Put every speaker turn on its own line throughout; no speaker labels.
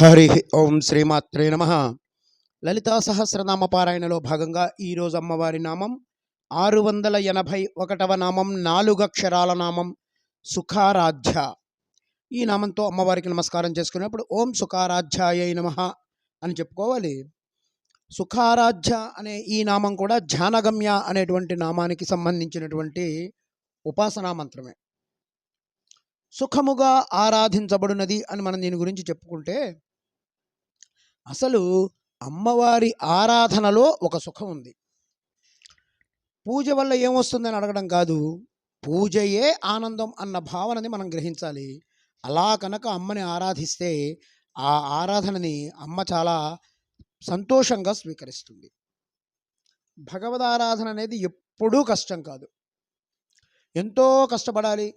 హరి ఓం శ్రీమాత్రే నమ. లలితా సహస్రనామ పారాయణలో భాగంగా ఈరోజు అమ్మవారి నామం ఆరు వందల ఎనభై ఒకటవ నామం నాలుగు అక్షరాల నామం సుఖారాధ్య. ఈ నామంతో అమ్మవారికి నమస్కారం చేసుకునేప్పుడు ఓం సుఖారాధ్యాయ నమ అని చెప్పుకోవాలి. సుఖారాధ్య అనే ఈ నామం కూడా ధ్యానగమ్య అనేటువంటి నామానికి సంబంధించినటువంటి ఉపాసనా మంత్రమే. సుఖముగా ఆరాధించబడినది అని మనం దీని గురించి చెప్పుకుంటే అసలు అమ్మవారి ఆరాధనలో ఒక సుఖం ఉంది. పూజ వల్ల ఏమొస్తుందని అడగడం కాదు. పూజయే ఆనందం అన్న భావనని మనం గ్రహించాలి. అలా కనుక అమ్మని ఆరాధిస్తే ఆ ఆరాధనని అమ్మ చాలా సంతోషంగా స్వీకరిస్తుంది. భగవద్ ఆరాధన అనేది ఎప్పుడూ కష్టం కాదు. ఎంతో కష్టపడాలి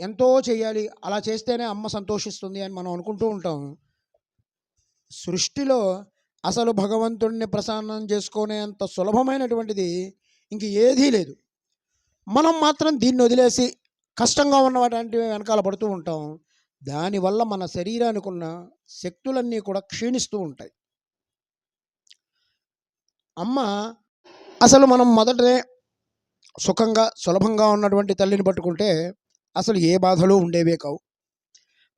ఎంతో చేయాలి అలా చేస్తేనే అమ్మ సంతోషిస్తుంది అని మనం అనుకుంటూ ఉంటాం. సృష్టిలో అసలు భగవంతుడిని ప్రసన్నం చేసుకునేంత సులభమైనటువంటిది ఇంక ఏదీ లేదు. మనం మాత్రం దీన్ని వదిలేసి కష్టంగా ఉన్న వాటి వెనకాల పడుతూ ఉంటాం. దానివల్ల మన శరీరానికి ఉన్న శక్తులన్నీ కూడా క్షీణిస్తూ ఉంటాయి. అమ్మ అసలు మనం మొదటనే సుఖంగా సులభంగా ఉన్నటువంటి తల్లిని పట్టుకుంటే అసలు ఏ బాధలు ఉండేవే కావు.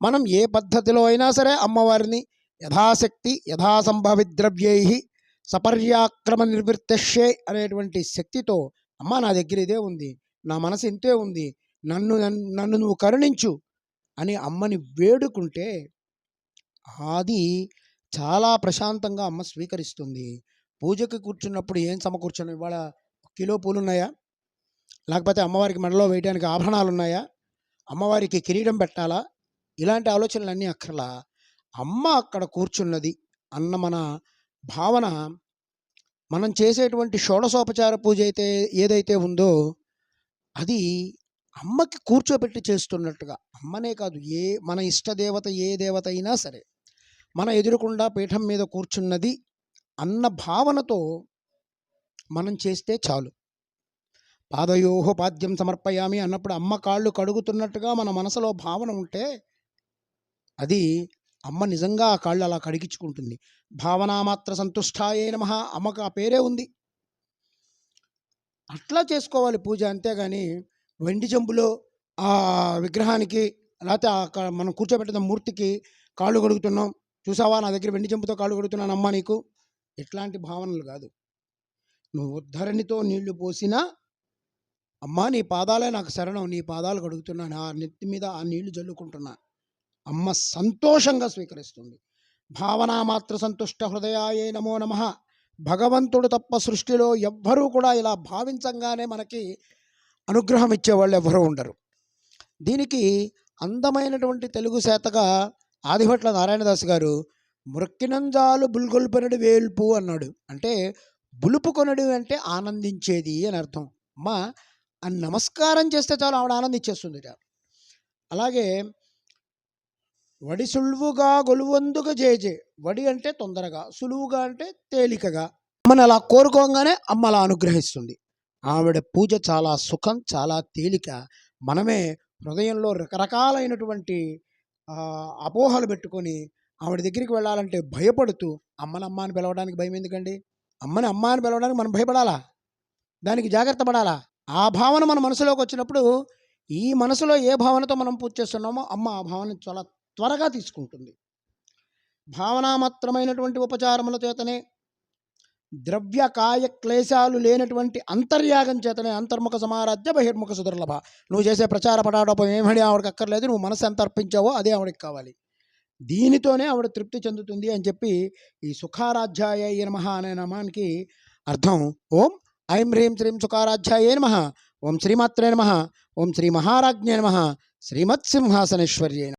మనం ఏ పద్ధతిలో అయినా సరే అమ్మవారిని యథాశక్తి యథాసంభవి ద్రవ్యై సపర్యాక్రమ నిర్వృత్తే అనేటువంటి శక్తితో అమ్మ నా దగ్గర ఇదే ఉంది నా మనసు ఇంతే ఉంది నన్ను నన్ను- నన్ను నువ్వు కరుణించు అని అమ్మని వేడుకుంటే అది చాలా ప్రశాంతంగా అమ్మ స్వీకరిస్తుంది. పూజకి కూర్చున్నప్పుడు ఏం సమకూర్చను? ఇవాళ కిలో పూలు ఉన్నాయా లేకపోతే అమ్మవారికి మెడలో వేయడానికి ఆభరణాలు ఉన్నాయా అమ్మవారికి కిరీటం పెట్టాలా? ఇలాంటి ఆలోచనలన్నీ అక్కర్లా. అమ్మ అక్కడ కూర్చున్నది అన్న మన భావన మనం చేసేటువంటి షోడశోపచార పూజ అయితే ఏదైతే ఉందో అది అమ్మకి కూర్చోబెట్టి చేస్తున్నట్టుగా. అమ్మనే కాదు ఏ మన ఇష్టదేవత ఏ దేవత అయినా సరే మన ఎదురుకుండా పీఠం మీద కూర్చున్నది అన్న భావనతో మనం చేస్తే చాలు. పాదయోహో పాద్యం సమర్పయామి అన్నప్పుడు అమ్మ కాళ్ళు కడుగుతున్నట్టుగా మన మనసులో భావన ఉంటే అది అమ్మ నిజంగా ఆ కాళ్ళు అలా కడిగించుకుంటుంది. భావనామాత్ర సంతుష్టాయే నమ అమ్మకు ఆ పేరే ఉంది. అట్లా చేసుకోవాలి పూజ అంతేగాని వెండి చెంబులో ఆ విగ్రహానికి లేకపోతే ఆ మనం కూర్చోబెట్టిన మూర్తికి కాళ్ళు కడుగుతున్నాం. చూసావా నా దగ్గర వెండి చెంబుతో కాళ్ళు కడుగుతున్నాను అమ్మ నీకు? ఇట్లాంటి భావనలు కాదు. నువ్వు ధరణితో నీళ్ళు పోసినా అమ్మా నీ పాదాలే నాకు శరణం నీ పాదాలు కడుగుతున్నాను. ఆ నెత్తి మీద ఆ నీళ్ళు జల్లుకుంటున్నా. అమ్మ సంతోషంగా స్వీకరిస్తుంది. భావనామాత్ర సంతుష్ట హృదయాయే నమో నమ. భగవంతుడు తప్ప సృష్టిలో ఎవ్వరూ కూడా ఇలా భావించంగానే మనకి అనుగ్రహం ఇచ్చేవాళ్ళు ఎవ్వరూ ఉండరు. దీనికి అందమైనటువంటి తెలుగు శాతగా ఆదిభట్ల నారాయణదాస్ గారు మృక్కినంజాలు బుల్గొల్పనడు వేల్పు అన్నాడు. అంటే బులుపుకొనడు అంటే ఆనందించేది అని అర్థం. అమ్మ నమస్కారం చేస్తే చాలు ఆవిడ ఆనందించేస్తుంది అలాగే వడి సులువుగా గొలువందుకు జేజే వడి అంటే తొందరగా సులువుగా అంటే తేలికగా. అమ్మని అలా కోరుకోగానే అమ్మ అలా అనుగ్రహిస్తుంది. ఆవిడ పూజ చాలా సుఖం చాలా తేలిక. మనమే హృదయంలో రకరకాలైనటువంటి అపోహలు పెట్టుకొని ఆవిడ దగ్గరికి వెళ్ళాలంటే భయపడుతూ అమ్మని అమ్మ అని పిలవడానికి భయం ఎందుకండి? అమ్మని అమ్మ అని పిలవడానికి మనం భయపడాలా? దానికి జాగ్రత్త పడాలా? ఆ భావన మన మనసులోకి వచ్చినప్పుడు ఈ మనసులో ఏ భావనతో మనం పూజ చేస్తున్నామో అమ్మ ఆ భావన చాలా త్వరగా తీసుకుంటుంది. భావనామాత్రమైనటువంటి ఉపచారముల చేతనే ద్రవ్య కాయ క్లేశాలు లేనటువంటి అంతర్యాగం చేతనే అంతర్ముఖ సమారాధ్య బహిర్ముఖ సుదుర్లభ. నువ్వు చేసే ప్రచార పటాటోపం ఏమని ఆవిడకి అక్కర్లేదు నువ్వు మనసు ఎంత అర్పించావో అదే ఆవిడకి కావాలి. దీనితోనే ఆవిడ తృప్తి చెందుతుంది అని చెప్పి ఈ సుఖారాధ్యాయ నమ అనే నామానికి అర్థం. ఓం ఐం హ్రీం శ్రీం సుఖారాధ్యాయ నమ. ఓం శ్రీమాత్రే నమ. ఓం శ్రీ మహారాజ్ఞే నమ. శ్రీమత్సింహాసనేశ్వర్యే